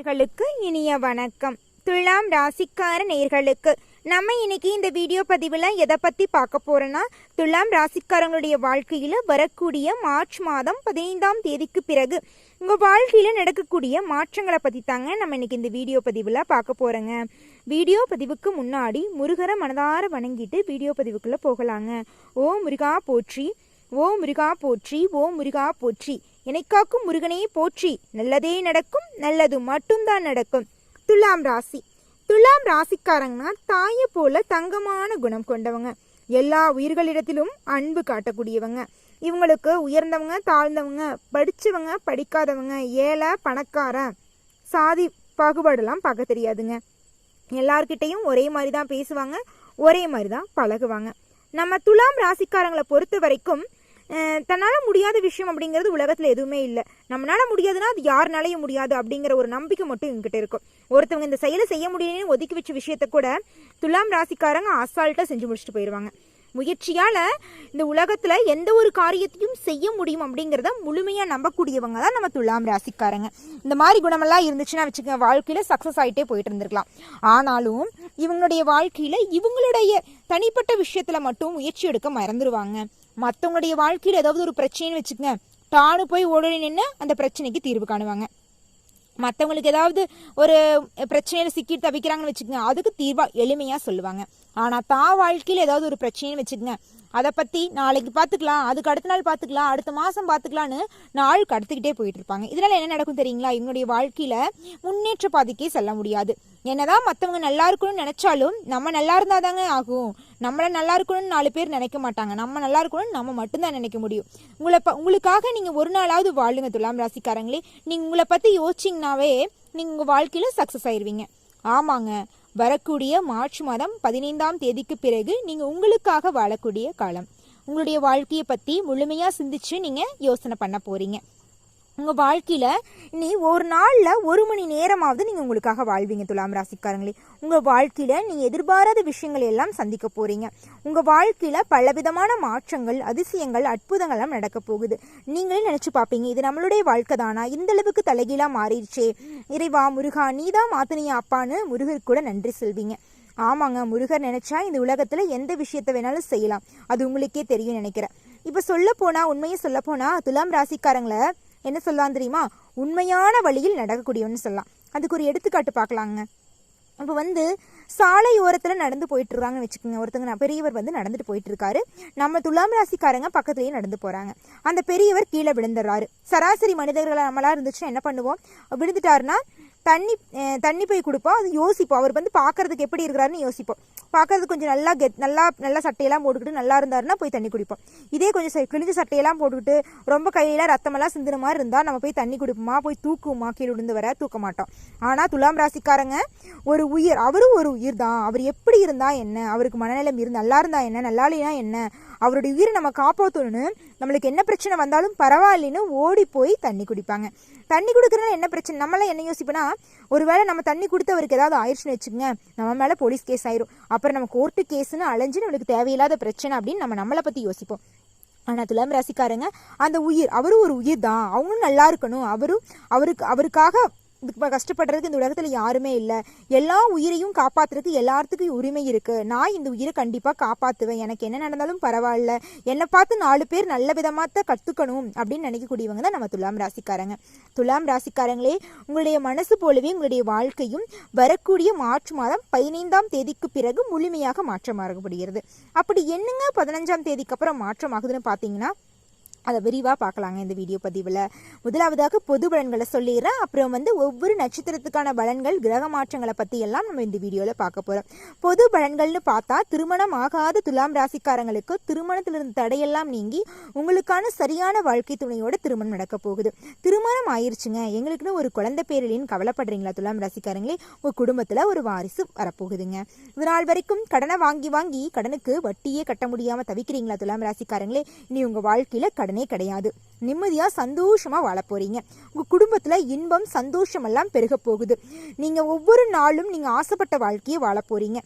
நேர்களுக்கு இனிய வணக்கம். துலாம் ராசிக்கார நேர்களுக்கு நம்ம இன்னைக்கு இந்த வீடியோ பதிவில் எதை பற்றி பார்க்க போகிறோன்னா துலாம் ராசிக்காரங்களுடைய வாழ்க்கையில் வரக்கூடிய மார்ச் மாதம் பதினைந்தாம் தேதிக்கு பிறகு உங்கள் வாழ்க்கையில் நடக்கக்கூடிய மாற்றங்களை பற்றி தாங்க நம்ம இன்னைக்கு இந்த வீடியோ பதிவில் பார்க்க போகிறோங்க வீடியோ பதிவுக்கு முன்னாடி முருகரை மனதார வணங்கிட்டு வீடியோ பதிவுக்குள்ளே போகலாங்க. ஓ முருகா போற்றி ஓ முருகா போற்றி ஓ முருகா போற்றி. இணைக்காக்கும் முருகனே போற்றி. நல்லதே நடக்கும் நல்லது மட்டும்தான் நடக்கும். துலாம் ராசி. துலாம் ராசிக்காரங்கன்னா தாயை போல தங்கமான குணம் கொண்டவங்க. எல்லா உயிர்களிடத்திலும் அன்பு காட்டக்கூடியவங்க. இவங்களுக்கு உயர்ந்தவங்க தாழ்ந்தவங்க படித்தவங்க படிக்காதவங்க ஏழை பணக்காரன் சாதி பாகுபாடெல்லாம் பார்க்க தெரியாதுங்க. எல்லார்கிட்டையும் ஒரே மாதிரி தான் பேசுவாங்க ஒரே மாதிரி தான் பழகுவாங்க. நம்ம துலாம் ராசிக்காரங்களை பொறுத்த வரைக்கும் தன்னால் முடியாத விஷயம் அப்படிங்கிறது உலகத்தில் எதுவுமே இல்லை. நம்மளால் முடியாதுன்னா அது யாருனாலையும் முடியாது அப்படிங்கிற ஒரு நம்பிக்கை மட்டும் எங்கிட்ட இருக்கும். ஒருத்தவங்க இந்த செயலை செய்ய முடியும்னு ஒதுக்கி வச்ச விஷயத்த கூட துலாம் ராசிக்காரங்க அசால்ட்டாக செஞ்சு முடிச்சுட்டு போயிடுவாங்க முயற்சியால் இந்த உலகத்தில் எந்த ஒரு காரியத்தையும் செய்ய முடியும் அப்படிங்கிறத முழுமையாக நம்பக்கூடியவங்க தான் நம்ம துலாம் ராசிக்காரங்க. இந்த மாதிரி குணமெல்லாம் இருந்துச்சுன்னா வச்சுக்க வாழ்க்கையில் சக்ஸஸ் ஆகிட்டே போயிட்டு இருந்திருக்கலாம். ஆனாலும் இவங்களுடைய வாழ்க்கையில் இவங்களுடைய தனிப்பட்ட விஷயத்தில் மட்டும் முயற்சி எடுக்க மறந்துடுவாங்க மற்றவங்களுடைய வாழ்க்கையில ஏதாவது ஒரு பிரச்சனைன்னு வச்சுக்கோங்க டானு போய் ஓடி நின்று அந்த பிரச்சனைக்கு தீர்வு காணுவாங்க. மற்றவங்களுக்கு ஏதாவது ஒரு பிரச்சனையில சிக்கி தவிக்கிறாங்கன்னு வச்சுக்கோங்க அதுக்கு தீர்வா எளிமையா சொல்லுவாங்க. ஆனா தான் வாழ்க்கையில ஏதாவது ஒரு பிரச்சனைன்னு வச்சுக்கோங்க அதை பற்றி நாளைக்கு பார்த்துக்கலாம் அதுக்கு அடுத்த நாள் பார்த்துக்கலாம் அடுத்த மாதம் பார்த்துக்கலான்னு நாள் கடத்திக்கிட்டே போயிட்டு இருப்பாங்க இதனால் என்ன நடக்கும் தெரியுங்களா? இவங்களுடைய வாழ்க்கையில் முன்னேற்ற பாதைக்கே செல்ல முடியாது. என்னதான் மற்றவங்க நல்லா இருக்கணும்னு நினச்சாலும் நம்ம நல்லா இருந்தால் தாங்க ஆகும். நம்மளை நல்லா இருக்கணும்னு நாலு பேர் நினைக்க மாட்டாங்க. நம்ம நல்லா இருக்கணும்னு நம்ம மட்டும்தான் நினைக்க முடியும். உங்களை ப- உங்களுக்காக நீங்கள் ஒரு நாளாவது வாழுங்க துலாம் ராசிக்காரங்களே. நீங்கள் உங்களை பற்றி யோசிச்சிங்கனாவே நீங்கள் உங்கள் வாழ்க்கையில் சக்ஸஸ் ஆயிடுவீங்க ஆமாங்க. வரக்கூடிய மார்ச் மாதம் பதினைந்தாம் தேதிக்கு பிறகு நீங்கள் உங்களுக்காக வாழக்கூடிய காலம். உங்களுடைய வாழ்க்கையை பற்றி முழுமையாக சிந்திச்சு நீங்கள் யோசனை பண்ண போகிறீங்க உங்கள் வாழ்க்கையில் நீ ஒரு நாளில் ஒரு மணி நேரமாவது நீங்கள் உங்களுக்காக வாழ்வீங்க துலாம் ராசிக்காரங்களே. உங்கள் வாழ்க்கையில் நீ எதிர்பாராத விஷயங்கள் எல்லாம் சந்திக்க போகிறீங்க உங்கள் வாழ்க்கையில் பலவிதமான மாற்றங்கள் அதிசயங்கள் அற்புதங்கள்லாம் நடக்க போகுது. நீங்களே நினச்சி பார்ப்பீங்க இது நம்மளுடைய வாழ்க்கை தானா? இந்தளவுக்கு தலைகீழாக மாறிடுச்சே. இறைவா முருகா நீதான் மாத்தினியா அப்பான்னு முருகர் கூட நன்றி செல்வீங்க. ஆமாங்க முருகர் நினச்சா இந்த உலகத்தில் எந்த விஷயத்த வேணாலும் செய்யலாம். அது உங்களுக்கே தெரியும் நினைக்கிறேன். இப்போ சொல்ல போனால் உண்மையை சொல்ல போனால் துலாம் ராசிக்காரங்களை என்ன சொல்லலாம் தெரியுமா? உண்மையான வழியில் நடக்கக்கூடியவன்னு சொல்லலாம். அதுக்கு ஒரு எடுத்துக்காட்டு பார்க்கலாங்க. இப்போ வந்து சாலை ஓரத்தில் நடந்து போயிட்டு இருக்காங்கன்னு வச்சுக்கோங்க. ஒருத்தங்க பெரியவர் வந்து நடந்துட்டு போயிட்டு இருக்காரு நம்ம துலாம் ராசிக்காரங்க பக்கத்துலேயே நடந்து போகிறாங்க அந்த பெரியவர் கீழே விழுந்துடுறாரு சராசரி மனிதர்களை நம்மளாக இருந்துச்சுன்னா என்ன பண்ணுவோம்? விழுந்துட்டாருன்னா தண்ணி தண்ணி போய் கொடுப்போம். அது யோசிப்போம். அவர் வந்து பார்க்கறதுக்கு எப்படி இருக்கிறாருன்னு யோசிப்போம். பார்க்கறதுக்கு கொஞ்சம் நல்லா கெத் நல்லா நல்லா சட்டையெல்லாம் போட்டுக்கிட்டு நல்லா இருந்தாருன்னா போய் தண்ணி குடிப்போம். இதே கொஞ்சம் ச- கிழிஞ்ச சட்டையெல்லாம் போட்டுக்கிட்டு ரொம்ப கையில் ரத்தமெல்லாம் சிந்தின மாதிரி இருந்தால் நம்ம போய் தண்ணி குடிப்போமா? போய் தூக்குவோமா? கீழே விழுந்து வர தூக்க மாட்டோம். ஆனால் துலாம் ராசிக்காரங்க ஒரு உயிர் அவரும் ஒரு உயிர் தான் அவர் எப்படி இருந்தால் என்ன? அவருக்கு மனநிலம் இருந்து நல்லா இருந்தால் என்ன? நல்லா இல்லையா என்ன? அவருடைய உயிரை நம்ம காப்பாற்றணும்னு நம்மளுக்கு என்ன பிரச்சனை வந்தாலும் பரவாயில்லைன்னு ஓடி போய் தண்ணி குடிப்பாங்க. தண்ணி குடுக்கறதுனால என்ன பிரச்சனை? நம்மளாம் என்ன யோசிப்போனா ஒருவேளை நம்ம தண்ணி கொடுத்து அவருக்கு ஏதாவது ஆயிடுச்சுன்னு வச்சுக்கோங்க நம்ம மேலே போலீஸ் கேஸ் ஆயிரும். அப்புறம் நம்ம கோர்ட்டு கேஸ்னு அலைஞ்சு நம்மளுக்கு தேவையில்லாத பிரச்சனை அப்படின்னு நம்ம நம்மளை பற்றி யோசிப்போம். ஆனால் துலாம் ராசிக்காரங்க அந்த உயிர் அவரும் ஒரு உயிர் தான் அவங்களும் நல்லா இருக்கணும். அவரும் அவருக்கு அவருக்காக இதுக்கு கஷ்டப்படுறதுக்கு இந்த உலகத்தில் யாருமே இல்லை. எல்லா உயிரையும் காப்பாற்றுறதுக்கு எல்லாத்துக்கும் உரிமை இருக்குது நான் இந்த உயிரை கண்டிப்பாக காப்பாற்றுவேன் எனக்கு என்ன நடந்தாலும் பரவாயில்ல. என்னை பார்த்து நாலு பேர் நல்ல விதமாக தான் கற்றுக்கணும் அப்படின்னு நினைக்கக்கூடியவங்க தான் நம்ம துலாம் ராசிக்காரங்க. துலாம் ராசிக்காரங்களே உங்களுடைய மனசு போலவே உங்களுடைய வாழ்க்கையும் வரக்கூடிய மார்ச் மாதம் பதினைந்தாம் தேதிக்கு பிறகு முழுமையாக மாற்றமாகப்படுகிறது அப்படி என்னங்க பதினஞ்சாம் தேதிக்கு அப்புறம் மாற்றமாகுதுன்னு பார்த்தீங்கன்னா அதை விரிவாக பார்க்கலாங்க இந்த வீடியோ பதிவில். முதலாவதாக பொது பலன்களை சொல்லிடுறேன். அப்புறம் வந்து ஒவ்வொரு நட்சத்திரத்துக்கான பலன்கள் கிரக மாற்றங்களை பற்றி எல்லாம் நம்ம இந்த வீடியோவில் பார்க்க போகிறோம் பொது பலன்கள்னு பார்த்தா திருமணம் ஆகாத துலாம் ராசிக்காரங்களுக்கு திருமணத்திலிருந்து தடையெல்லாம் நீங்கி உங்களுக்கான சரியான வாழ்க்கை துணையோட திருமணம் நடக்க போகுது. திருமணம் ஆயிடுச்சுங்க எங்களுக்குன்னு ஒரு குழந்தை பேரிலின்னு கவலைப்படுறீங்களா துலாம் ராசிக்காரங்களே? உங்கள் குடும்பத்தில் ஒரு வாரிசு வரப்போகுதுங்க. இதனால் வரைக்கும் கடனை வாங்கி வாங்கி கடனுக்கு வட்டியே கட்ட முடியாமல் தவிக்கிறீங்களா துலாம் ராசிக்காரங்களே? இனி உங்கள் வாழ்க்கையில் கடன் கிடையாது. நிம்மதியாக சந்தோஷமாக வாழ போகிறீங்க உங்கள் குடும்பத்தில் இன்பம் சந்தோஷமெல்லாம் பெருக போகுது. நீங்கள் ஒவ்வொரு நாளும் நீங்கள் ஆசைப்பட்ட வாழ்க்கையை வாழ போகிறீங்க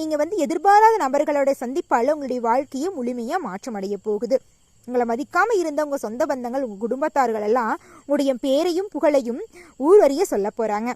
நீங்கள் வந்து எதிர்பாராத நபர்களோட சந்திப்பால் உங்களுடைய வாழ்க்கையை முழுமையாக மாற்றமடைய போகுது. உங்களை மதிக்காமல் இருந்த உங்கள் சொந்த பந்தங்கள் உங்கள் குடும்பத்தார்கள் எல்லாம் உங்களுடைய பேரையும் புகழையும் ஊர் அறிய சொல்ல போகிறாங்க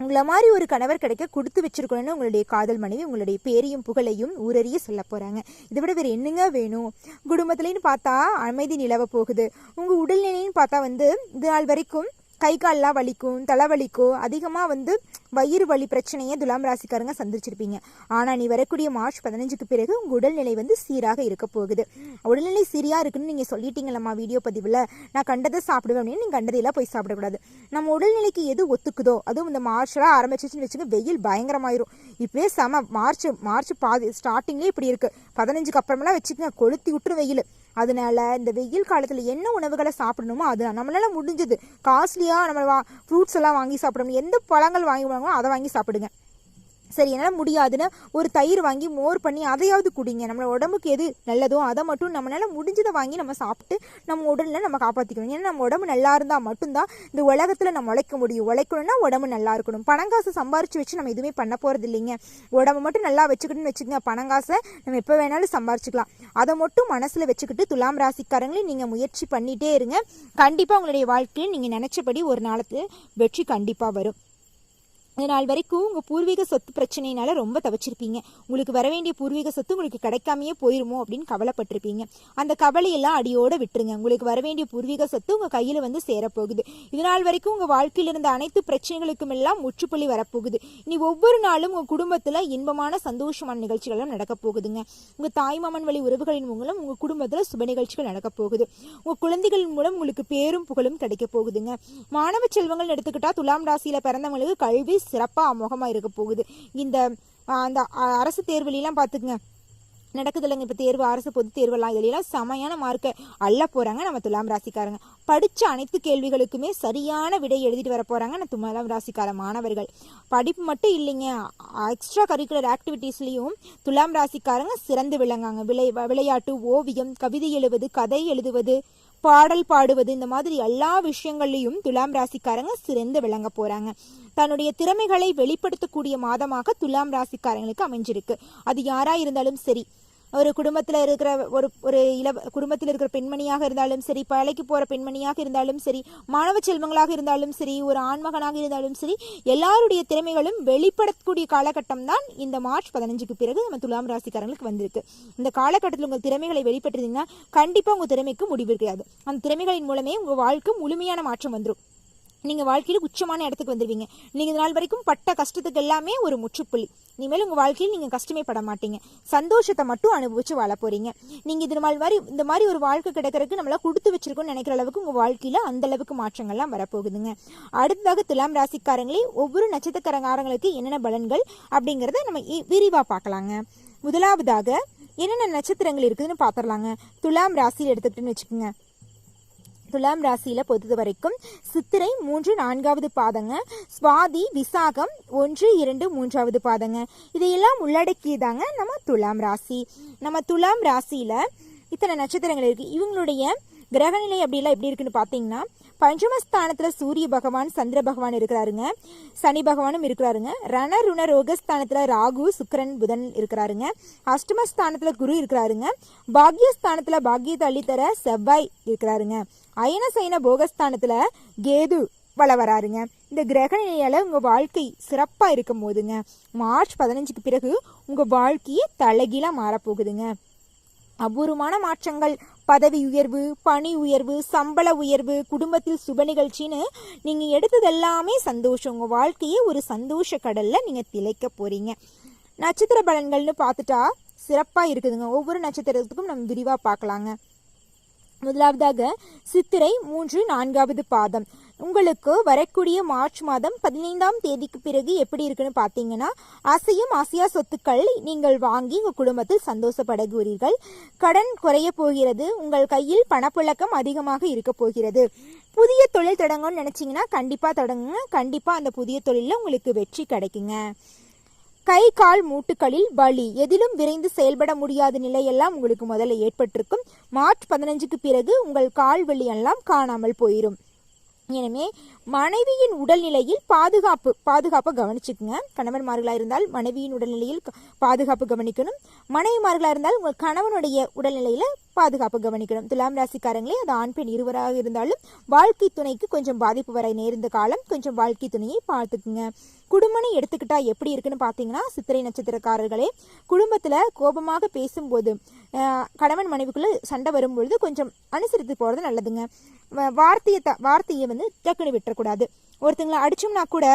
உங்களை மாதிரி ஒரு கணவர் கிடைக்க கொடுத்து வச்சிருக்கணும்னு உங்களுடைய காதல் மனைவி உங்களுடைய பேரையும் புகழையும் ஊரறிய சொல்ல போகிறாங்க இதை விட வேறு என்னங்க வேணும்? குடும்பத்துலேன்னு பார்த்தா அமைதி நிலவ போகுது. உங்கள் உடல்நிலைன்னு பார்த்தா வந்து இது நாள் வரைக்கும் கை கால்லாம் வலிக்கும் தலைவலிக்கும் அதிகமாக வந்து வயிறு வலி பிரச்சனையை துலாம் ராசிக்காரங்க சந்திச்சிருப்பீங்க. ஆனால் நீ வரக்கூடிய மார்ச் பதினஞ்சுக்கு பிறகு உங்கள் உடல்நிலை வந்து சீராக இருக்க போகுது. உடல்நிலை சீராக இருக்குன்னு நீங்கள் சொல்லிட்டீங்களம்மா வீடியோ பதிவில். நான் கண்டதை சாப்பிடுவேன் அப்படின்னு நீங்கள் கண்டதையெல்லாம் போய் சாப்பிடக்கூடாது. நம்ம உடல்நிலைக்கு எது ஒத்துக்குதோ அதுவும் இந்த மார்ச்லாம் ஆரம்பிச்சிச்சுன்னு வச்சுக்க வெயில் பயங்கரமாயிரும். இப்போயே செம மார்ச் மார்ச் பாதி ஸ்டார்டிங்லேயே இப்படி இருக்குது பதினஞ்சுக்கு அப்புறமெல்லாம் வச்சுக்கோங்க கொளுத்தி விட்டுரு வெயில். அதனால இந்த வெயில் காலத்தில் என்ன உணவுகளை சாப்பிடணுமோ அது நம்மளால முடிஞ்சது. காஸ்ட்லியாக நம்ம வா ஃப்ரூட்ஸ் எல்லாம் வாங்கி சாப்பிடணும். எந்த பழங்கள் வாங்கி வாங்குமோ அதை வாங்கி சாப்பிடுங்க. சரி என்னால் முடியாதுன்னு ஒரு தயிர் வாங்கி மோர் பண்ணி அதையாவது குடிங்க. நம்ம உடம்புக்கு எது நல்லதோ அதை மட்டும் நம்மளால் முடிஞ்சதை வாங்கி நம்ம சாப்பிட்டு நம்ம உடலில் நம்ம காப்பாற்றிக்கணும் ஏன்னா நம்ம உடம்பு நல்லா இருந்தால் மட்டும்தான் இந்த உலகத்தில் நம்ம உழைக்க முடியும். உழைக்கணும்னா உடம்பு நல்லா இருக்கணும். பணங்காசை சம்பாரிச்சு வச்சு நம்ம எதுவுமே பண்ண போகிறது இல்லைங்க. உடம்பு மட்டும் நல்லா வச்சுக்கிட்டுன்னு வச்சுக்கோங்க. பணங்காசை நம்ம எப்போ வேணாலும் சம்பாரிச்சுக்கலாம். அதை மட்டும் மனசில் வச்சுக்கிட்டு துலாம் ராசிக்காரங்களையும் நீங்கள் முயற்சி பண்ணிகிட்டே இருங்க. கண்டிப்பாக உங்களுடைய வாழ்க்கையில் நீங்கள் நினச்சபடி ஒரு நாளத்து வெற்றி கண்டிப்பாக வரும். நாள் வரைக்கும் உங்கள் பூர்வீக சொத்து பிரச்சனையினால ரொம்ப தவிச்சிருப்பீங்க. உங்களுக்கு வர வேண்டிய பூர்வீக சொத்து உங்களுக்கு கிடைக்காமையே போயிருமோ அப்படின்னு கவலைப்பட்டிருப்பீங்க. அந்த கவலையெல்லாம் அடியோட விட்டுருங்க. உங்களுக்கு வர வேண்டிய பூர்வீக சொத்து உங்கள் கையில் வந்து சேரப்போகுது. இதனால் வரைக்கும் உங்கள் வாழ்க்கையில் இருந்த அனைத்து பிரச்சனைகளுக்கும் எல்லாம் முற்றுப்புள்ளி வரப்போகுது. இனி ஒவ்வொரு நாளும் உங்கள் குடும்பத்தில் இன்பமான சந்தோஷமான நிகழ்ச்சிகளும் நடக்கப் போகுதுங்க. உங்கள் தாய்மாமன் வழி உறவுகளின் மூலம் உங்கள் குடும்பத்தில் சுப நிகழ்ச்சிகள் நடக்கப் போகுது. உங்கள் குழந்தைகளின் மூலம் உங்களுக்கு பேரும் புகழும் கிடைக்க போகுதுங்க. மாணவ செல்வங்கள் எடுத்துக்கிட்டா துலாம் ராசியில் பிறந்தவங்களுக்கு கல்வி சிறப்பாக அமோகமாக இருக்க போகுது. இந்த அந்த அரசு தேர்வுலாம் பார்த்துக்குங்க நடக்குது இல்லைங்க இப்போ தேர்வு அரசு பொது தேர்வெல்லாம். இதுலாம் செமையான மார்க்கை அள்ள போகிறாங்க நம்ம துலாம் ராசிக்காரங்க. படித்த அனைத்து கேள்விகளுக்குமே சரியான விடை எழுதிட்டு வர போகிறாங்க நம்ம துலாம் ராசிக்கார மாணவர்கள். படிப்பு மட்டும் இல்லைங்க. எக்ஸ்ட்ரா கரிக்குலர் ஆக்டிவிட்டீஸ்லேயும் துலாம் ராசிக்காரங்க சிறந்து விளங்காங்க விளை விளையாட்டு ஓவியம் கவிதை எழுவது கதை எழுதுவது பாடல் பாடுவது இந்த மாதிரி எல்லா விஷயங்கள்லையும் துலாம் ராசிக்காரங்க சிறந்து விளங்க போறாங்க. தன்னுடைய திறமைகளை வெளிப்படுத்தக்கூடிய மாதமாக துலாம் ராசிக்காரங்களுக்கு அமைஞ்சிருக்கு. அது யாரா இருந்தாலும் சரி ஒரு குடும்பத்தில் இருக்கிற ஒரு ஒரு இள குடும்பத்தில் இருக்கிற பெண்மணியாக இருந்தாலும் சரி பழைக்கு போகிற பெண்மணியாக இருந்தாலும் சரி மாணவ செல்வங்களாக இருந்தாலும் சரி ஒரு ஆண்மகனாக இருந்தாலும் சரி எல்லாருடைய திறமைகளும் வெளிப்படக்கூடிய காலகட்டம் தான் இந்த மார்ச் பதினஞ்சுக்கு பிறகு நம்ம துலாம் ராசிக்காரங்களுக்கு வந்திருக்கு. இந்த காலகட்டத்தில் உங்கள் திறமைகளை வெளிப்பட்டிருந்தீங்கன்னா கண்டிப்பாக உங்கள் திறமைக்கு முடிவு கிடையாது அந்த திறமைகளின் மூலமே உங்கள் வாழ்க்கை முழுமையான மாற்றம் வந்துடும் நீங்கள் வாழ்க்கையில் உச்சமான இடத்துக்கு வந்துடுவீங்க நீங்கள் நாள் வரைக்கும் பட்ட கஷ்டத்துக்கு எல்லாமே ஒரு முற்றுப்புள்ளி. இனிமேல் உங்கள் வாழ்க்கையில் நீங்கள் கஷ்டமே பட மாட்டீங்க. சந்தோஷத்தை மட்டும் அனுபவிச்சு வாழ போகிறீங்க நீங்கள் இது மாதிரி இந்த மாதிரி ஒரு வாழ்க்கை கிடைக்கிறதுக்கு நம்மளால் கொடுத்து வச்சிருக்கோம்னு நினைக்கிற அளவுக்கு உங்கள் வாழ்க்கையில் அந்த அளவுக்கு மாற்றங்கள்லாம் வரப்போகுதுங்க. அடுத்ததாக துலாம் ராசிக்காரங்களே ஒவ்வொரு நட்சத்திரக்காரங்களுக்கு என்னென்ன பலன்கள் அப்படிங்கிறத நம்ம விரிவாக பார்க்கலாங்க. முதலாவதாக என்னென்ன நட்சத்திரங்கள் இருக்குதுன்னு பார்த்துடலாங்க. துலாம் ராசியில் எடுத்துக்கிட்டுன்னு வச்சுக்கோங்க. துலாம் ராசியில பொறுத்த வரைக்கும் சித்திரை மூன்று நான்காவது பாதங்க சுவாதி விசாகம் ஒன்று இரண்டு மூன்றாவது பாதங்க. இதையெல்லாம் உள்ளடக்கியதாங்க நம்ம துலாம் ராசி. நம்ம துலாம் ராசியில இத்தனை நட்சத்திரங்கள் இருக்கு. இவங்களுடைய கிரகநிலை அப்படிலாம் எப்படி இருக்குன்னு பார்த்தீங்கன்னா பஞ்சமஸ்தானத்தில் சூரிய பகவான் சந்திர பகவான் இருக்கிறாருங்க. சனி பகவானும் இருக்கிறாருங்க. ரணருண ரோகஸ்தானத்தில் ராகு சுக்கரன் புதன் இருக்கிறாருங்க. அஷ்டமஸ்தானத்தில் குரு இருக்கிறாருங்க. பாக்யஸ்தானத்தில் பாக்யத்தை அள்ளித்தர செவ்வாய் இருக்கிறாருங்க. அயனசைன போகஸ்தானத்தில் கேது வள வராருங்க. இந்த கிரக நிலையால உங்கள் வாழ்க்கை சிறப்பாக இருக்கும் போதுங்க. மார்ச் பதினஞ்சுக்கு பிறகு உங்கள் வாழ்க்கையே தலைகீழாக மாறப்போகுதுங்க. அபூர்வமான மாற்றங்கள் பதவி உயர்வு பணி உயர்வு சம்பள உயர்வு குடும்பத்தில் சுப நிகழ்ச்சின்னு நீங்க எடுத்ததெல்லாமே சந்தோஷம். உங்க வாழ்க்கையே ஒரு சந்தோஷ கடல்ல நீங்க திளைக்க போறீங்க. நட்சத்திர பலன்கள்னு பார்த்துட்டா சிறப்பா இருக்குதுங்க. ஒவ்வொரு நட்சத்திரத்துக்கும் நம்ம விரிவா பார்க்கலாங்க. முதலாவதாக சித்திரை மூன்று நான்காவது பாதம். உங்களுக்கு வரக்கூடிய மார்ச் மாதம் பதினைந்தாம் தேதிக்கு பிறகு எப்படி இருக்குன்னு பார்த்தீங்கன்னா அசையும் ஆசையா சொத்துக்கள் நீங்கள் வாங்கி உங்கள் குடும்பத்தில் சந்தோஷப்படுகிறீர்கள் கடன் குறைய போகிறது உங்கள் கையில் பணப்புழக்கம் அதிகமாக இருக்க போகிறது. புதிய தொழில் தொடங்கணும்னு நினச்சிங்கன்னா கண்டிப்பாக தொடங்குங்க. கண்டிப்பாக அந்த புதிய தொழிலில் உங்களுக்கு வெற்றி கிடைக்குங்க. கை கால் மூட்டுகளில் வலி. எதிலும் விரைந்து செயல்பட முடியாத நிலையெல்லாம் உங்களுக்கு முதல்ல ஏற்பட்டிருக்கும். மார்ச் பதினஞ்சுக்கு பிறகு உங்கள் கால் வலி எல்லாம் காணாமல் போயிடும் Như. மனைவியின் உடல்நிலையில் பாதுகாப்பு பாதுகாப்பை கவனிச்சுக்குங்க. கணவன்மார்களாக இருந்தால் மனைவியின் உடல்நிலையில் க- பாதுகாப்பு கவனிக்கணும். மனைவிமார்களாக இருந்தால் உங்கள் கணவனுடைய உடல்நிலையில் பாதுகாப்பு கவனிக்கணும். துலாம் ராசிக்காரங்களே அது ஆண் பெண் இருவராக இருந்தாலும் வாழ்க்கை துணைக்கு கொஞ்சம் பாதிப்பு வர நேர்ந்த காலம். கொஞ்சம் வாழ்க்கை துணையை பார்த்துக்குங்க. குடும்பம்னு எடுத்துக்கிட்டா எப்படி இருக்குன்னு பார்த்தீங்கன்னா சித்திரை நட்சத்திரக்காரர்களே குடும்பத்தில் கோபமாக பேசும்போது கணவன் மனைவிக்குள்ள சண்டை வரும்பொழுது கொஞ்சம் அனுசரித்து போகிறது நல்லதுங்க. வ- வார்த்தையை த வார்த்தையை வந்து டக்குன்னு விட்டுறக்கூடாது. ஒருத்தங்களை அடிச்சோம்னா கூட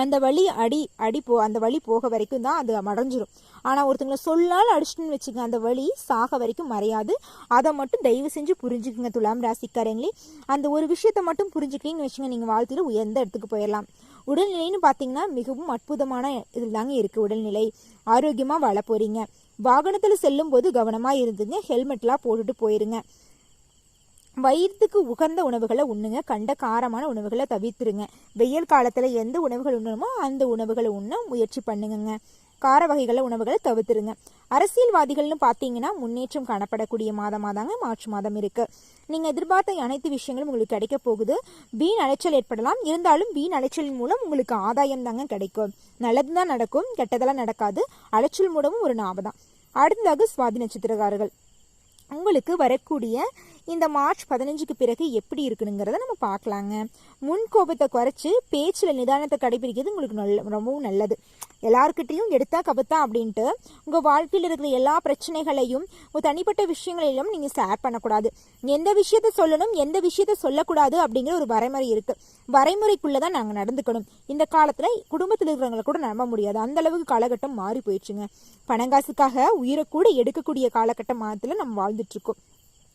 அந்த வழி அடி அடி போ அந்த வழி போக வரைக்கும் தான் அது மறைஞ்சிரும். ஆனால் ஒருத்தங்களை சொல்லால் அடிச்சிட்டுன்னு வச்சுக்கோங்க அந்த வழி சாக வரைக்கும் மறையாது. அதை மட்டும் தயவு செஞ்சு புரிஞ்சுக்குங்க துலாம் ராசிக்காரங்களே. அந்த ஒரு விஷயத்தை மட்டும் புரிஞ்சுக்கிட்டீங்கன்னு வச்சுங்க நீங்கள் வாழ்க்கையில் உயர்ந்த இடத்துக்கு போயிடலாம் உடல்நிலைன்னு பார்த்தீங்கன்னா மிகவும் அற்புதமான இதில் தாங்க இருக்குது உடல்நிலை. ஆரோக்கியமாக வாழ போகிறீங்க வாகனத்தில் செல்லும்போது கவனமாக இருந்துங்க ஹெல்மெட்லாம் போட்டுட்டு போயிருங்க. வயிற்றுக்கு உகந்த உணவுகளை உண்ணுங்க கண்ட காரமான உணவுகளை தவிர்த்துருங்க. வெயில் காலத்தில் எந்த உணவுகள் உண்ணணுமோ அந்த உணவுகளை உண்ண முயற்சி பண்ணுங்கங்க. கார வகைகளை உணவுகளை தவிர்த்துருங்க. அரசியல்வாதிகள்னு பார்த்தீங்கன்னா முன்னேற்றம் காணப்படக்கூடிய மாதமாக தாங்க மார்ச் மாதம் இருக்குது நீங்கள் எதிர்பார்த்த அனைத்து விஷயங்களும் உங்களுக்கு கிடைக்க போகுது. வீண் அலைச்சல் ஏற்படலாம். இருந்தாலும் வீண் அலைச்சலின் மூலம் உங்களுக்கு ஆதாயம் தாங்க கிடைக்கும். நல்லது தான் நடக்கும் கெட்டதெல்லாம் நடக்காது. அலைச்சல் மூலமும் ஒரு லாபம் தான் அடுத்ததாக சுவாதி நட்சத்திரக்காரர்கள். உங்களுக்கு வரக்கூடிய இந்த மார்ச் பதினஞ்சுக்கு பிறகு எப்படி இருக்கணுங்கிறத நம்ம பார்க்கலாங்க. முன் கோபத்தை குறைச்சி பேச்சில் நிதானத்தை கடைபிடிக்கிறது உங்களுக்கு நல்ல ரொம்பவும் நல்லது. எல்லாருக்கிட்டையும் எடுத்தா கபத்தா அப்படின்ட்டு உங்கள் வாழ்க்கையில் இருக்கிற எல்லா பிரச்சனைகளையும் உங்கள் தனிப்பட்ட விஷயங்களையும் நீங்கள் ஷேர் பண்ணக்கூடாது. எந்த விஷயத்த சொல்லணும் எந்த விஷயத்த சொல்லக்கூடாது அப்படிங்கிற ஒரு வரைமுறை இருக்குது வரைமுறைக்குள்ளே தான் நாங்கள் நடந்துக்கணும். இந்த காலத்தில் குடும்பத்தில் இருக்கிறவங்கள கூட நம்ப முடியாது. அந்த அளவுக்கு காலகட்டம் மாறி போயிடுச்சுங்க. பணங்காசுக்காக உயிரை கூட எடுக்கக்கூடிய காலகட்ட மாதத்தில் நம்ம வாழ்ந்துட்டுருக்கோம்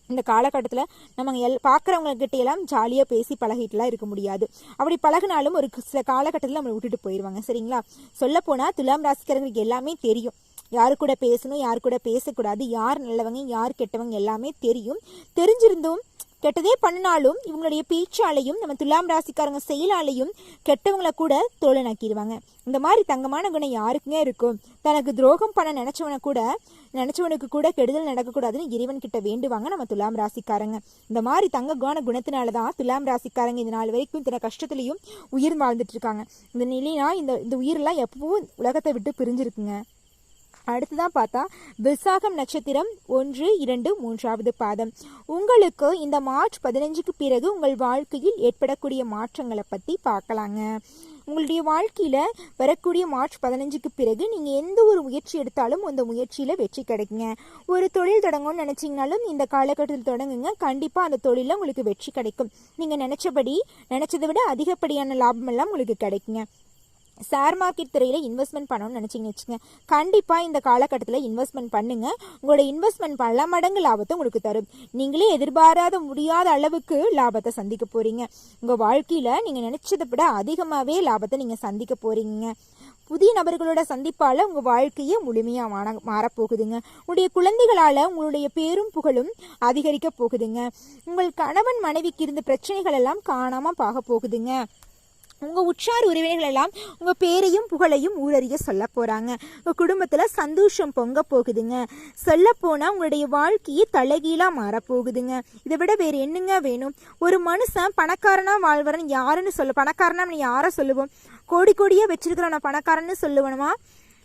இந்த காலகட்டத்தில் நம்ம எல் பார்க்குறவங்க எல்லாம் ஜாலியாக பேசி பழகிட்டுலாம் இருக்க முடியாது. அப்படி பழகினாலும் ஒரு சில காலகட்டத்தில் நம்மளை விட்டுட்டு போயிடுவாங்க சரிங்களா? சொல்லப்போனால் துலாம் ராசிக்காரங்களுக்கு எல்லாமே தெரியும். யார் கூட பேசணும் யார் கூட பேசக்கூடாது யார் நல்லவங்க யார் கெட்டவங்க எல்லாமே தெரியும். தெரிஞ்சிருந்தும் கெட்டதே பண்ணினாலும் இவங்களுடைய பேச்சாலையும் நம்ம துலாம் ராசிக்காரங்க செயலாலையும் கெட்டவங்கள கூட தோழனாக்கிடுவாங்க. இந்த மாதிரி தங்கமான குணம் யாருக்குங்க இருக்கும். தனக்கு துரோகம் பண்ண நினச்சவனை கூட நினச்சவனுக்கு கூட கெடுதல் நடக்கக்கூடாதுன்னு இறைவன் கிட்ட வேண்டுவாங்க நம்ம துலாம் ராசிக்காரங்க. இந்த மாதிரி தங்கமான குணத்தினால தான் துலாம் ராசிக்காரங்க இந்த நாள் வரைக்கும் இத்தனை கஷ்டத்துலையும் உயிர் வாழ்ந்துட்டு இருக்காங்க இந்த நிலைனா இந்த இந்த உயிரெல்லாம் எப்பவும் உலகத்தை விட்டு பிரிஞ்சிருக்குங்க. அடுத்ததான் பார்த்தா விசாகம் நட்சத்திரம் ஒன்று இரண்டு மூன்றாவது பாதம். உங்களுக்கு இந்த மார்ச் பதினஞ்சுக்கு பிறகு உங்கள் வாழ்க்கையில் ஏற்படக்கூடிய மாற்றங்களை பற்றி பார்க்கலாங்க. உங்களுடைய வாழ்க்கையில் வரக்கூடிய மார்ச் பதினஞ்சுக்கு பிறகு நீங்கள் எந்த ஒரு முயற்சி எடுத்தாலும் அந்த முயற்சியில் வெற்றி கிடைக்குங்க. ஒரு தொழில் தொடங்கணும்னு நினச்சிங்கனாலும் இந்த காலகட்டத்தில் தொடங்குங்க. கண்டிப்பாக அந்த தொழிலில் உங்களுக்கு வெற்றி கிடைக்கும். நீங்கள் நினச்சபடி நினச்சதை விட அதிகப்படியான லாபமெல்லாம் உங்களுக்கு கிடைக்குங்க. ஷேர் மார்க்கெட் துறையில் இன்வெஸ்ட்மெண்ட் பண்ணணும்னு நினச்சிங்க வச்சுங்க கண்டிப்பாக இந்த காலகட்டத்தில் இன்வெஸ்ட்மெண்ட் பண்ணுங்க. உங்களோட இன்வெஸ்ட்மெண்ட் பல மடங்கு லாபத்தை உங்களுக்கு தரும். நீங்களே எதிர்பாராத முடியாத அளவுக்கு லாபத்தை சந்திக்க போகிறீங்க உங்கள் வாழ்க்கையில் நீங்கள் நினச்சதை விட அதிகமாகவே லாபத்தை நீங்கள் சந்திக்க போகிறீங்க புதிய நபர்களோட சந்திப்பால் உங்கள் வாழ்க்கையே முழுமையாக மாற மாறப்போகுதுங்க. உங்களுடைய குழந்தைகளால் உங்களுடைய பேரும் புகழும் அதிகரிக்க போகுதுங்க. உங்கள் கணவன் மனைவிக்கு இருந்த பிரச்சனைகள் எல்லாம் காணாமல் பார்க்க போகுதுங்க. உங்கள் உற்றார் உறவினர்கள் எல்லாம் உங்கள் பேரையும் புகழையும் ஊரறிய சொல்ல போகிறாங்க உங்கள் குடும்பத்தில் சந்தோஷம் பொங்க போகுதுங்க. சொல்லப்போனால் உங்களுடைய வாழ்க்கையே தலைகீழாக மாறப்போகுதுங்க. இதை விட வேறு என்னங்க வேணும்? ஒரு மனுஷன் பணக்காரனாக வாழ்வரன் யாருன்னு சொல்ல பணக்காரனா நம்ம யாரை சொல்லுவோம்? கோடி கோடியாக வச்சிருக்கிறவன பணக்காரன்னு சொல்லுவனுமா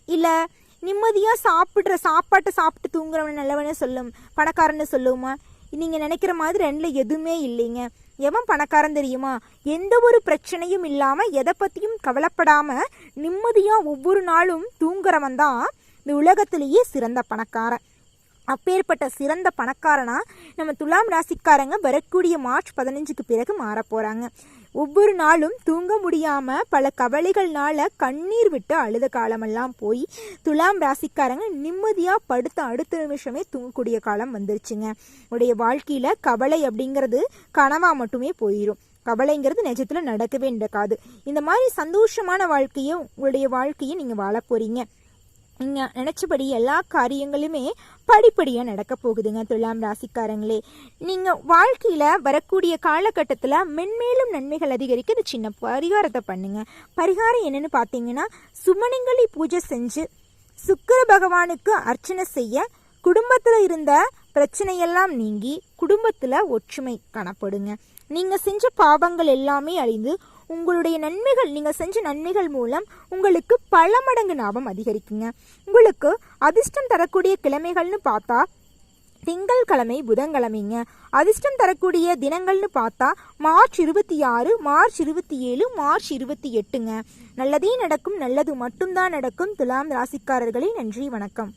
இல்லை நிம்மதியாக சாப்பிட்ற சாப்பாட்டை சாப்பிட்டு தூங்குறவன நல்லவனே சொல்லும் பணக்காரன்னு சொல்லுவோமா? நீங்கள் நினைக்கிற மாதிரி ரெண்டில் எதுவுமே இல்லைங்க. எவன் பணக்காரன் தெரியுமா? எந்த ஒரு பிரச்சனையும் இல்லாமல் எதை பற்றியும் கவலைப்படாமல் நிம்மதியாக ஒவ்வொரு நாளும் தூங்குறவன் தான் இந்த உலகத்திலேயே சிறந்த பணக்காரன். அப்பேற்பட்ட சிறந்த பணக்காரனா நம்ம துலாம் ராசிக்காரங்க வரக்கூடிய மார்ச் பதினஞ்சுக்கு பிறகு மாற போகிறாங்க ஒவ்வொரு நாளும் தூங்க முடியாமல் பல கவலைகள்னால கண்ணீர் விட்டு அழுத காலமெல்லாம் போய் துலாம் ராசிக்காரங்க நிம்மதியாக படுத்த அடுத்த நிமிஷமே தூங்கக்கூடிய காலம் வந்துருச்சுங்க. உடைய வாழ்க்கையில் கவலை அப்படிங்கிறது கனவாக மட்டுமே போயிடும் கவலைங்கிறது நிஜத்தில் நடக்கவே நடக்காது. இந்த மாதிரி சந்தோஷமான வாழ்க்கையை உங்களுடைய வாழ்க்கையை நீங்கள் வாழ போகிறீங்க நினச்சபடி எல்லா காரியங்களுமே படிப்படியாக நடக்க போகுதுங்க துலாம் ராசிக்காரங்களே. நீங்கள் வாழ்க்கையில் வரக்கூடிய காலகட்டத்தில் மென்மேலும் நன்மைகள் அதிகரிக்க இந்த சின்ன பரிகாரத்தை பண்ணுங்கள் பரிகாரம் என்னென்னு பார்த்தீங்கன்னா சுமணிங்களை பூஜை செஞ்சு சுக்கிர பகவானுக்கு அர்ச்சனை செய்ய குடும்பத்தில் இருந்த பிரச்சனையெல்லாம் நீங்கி குடும்பத்தில் ஒற்றுமை காணப்படுங்க. நீங்கள் செஞ்ச பாவங்கள் எல்லாமே அழிந்து உங்களுடைய நன்மைகள் நீங்கள் செஞ்ச நன்மைகள் மூலம் உங்களுக்கு பல மடங்கு லாபம் அதிகரிக்குங்க. உங்களுக்கு அதிர்ஷ்டம் தரக்கூடிய கிழமைகள்னு பார்த்தா திங்கள் கிழமை புதன்கிழமைங்க அதிர்ஷ்டம் தரக்கூடிய தினங்கள்னு பார்த்தா மார்ச் இருபத்தி ஆறு மார்ச் இருபத்தி ஏழு மார்ச் இருபத்தி எட்டுங்க. நல்லதே நடக்கும் நல்லது மட்டும்தான் நடக்கும். துலாம் ராசிக்காரர்களே நன்றி வணக்கம்.